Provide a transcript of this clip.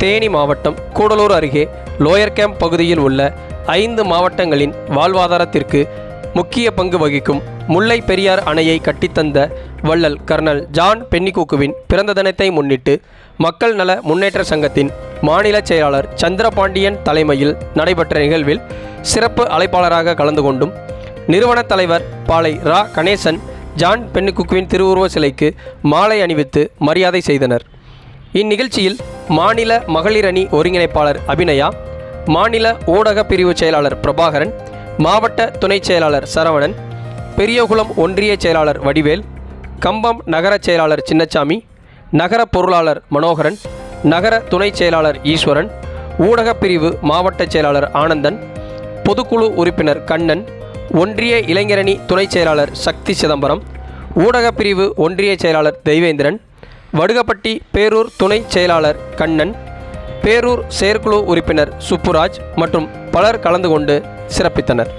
தேனி மாவட்டம் கூடலூர் அருகே lower camp பகுதியில் உள்ள ஐந்து மாவட்டங்களின் வாழ்வாதாரத்திற்கு முக்கிய பங்கு வகிக்கும் முல்லை பெரியார் அணையை கட்டித்தந்த வள்ளல் கர்னல் ஜான் பென்னிகூக்குவின் பிறந்த தினத்தை முன்னிட்டு மக்கள் நல முன்னேற்ற சங்கத்தின் மாநில செயலாளர் சந்திரபாண்டியன் தலைமையில் நடைபெற்ற நிகழ்வில் சிறப்பு அழைப்பாளராக கலந்து கொண்டும் நிறுவன தலைவர் பாலை ரா. கணேசன் ஜான் பென்னிகுக்குவின் திருவுருவ சிலைக்கு மாலை அணிவித்து மரியாதை செய்தனர். இந்நிகழ்ச்சியில் மாநில மகளிர் அணி ஒருங்கிணைப்பாளர் அபிநயா மாநில ஊடக பிரிவு செயலாளர் பிரபாகரன் மாவட்ட துணைச் செயலாளர் சரவணன் பெரியகுளம் ஒன்றிய செயலாளர் வடிவேல் கம்பம் நகர செயலாளர் சின்னச்சாமி நகர பொருளாளர் மனோகரன் நகர துணைச் செயலாளர் ஈஸ்வரன் ஊடகப் பிரிவு மாவட்ட செயலாளர் ஆனந்தன் பொதுக்குழு உறுப்பினர் கண்ணன் ஒன்றிய இளைஞரணி துணைச் செயலாளர் சக்தி சிதம்பரம் ஊடகப் பிரிவு ஒன்றிய செயலாளர் தெய்வேந்திரன் வடுகப்பட்டி பேரூர் துணைச் செயலாளர் கண்ணன் பேரூர் செயற்குழு உறுப்பினர் சுப்புராஜ் மற்றும் பலர் கலந்து கொண்டு சிறப்பித்தனர்.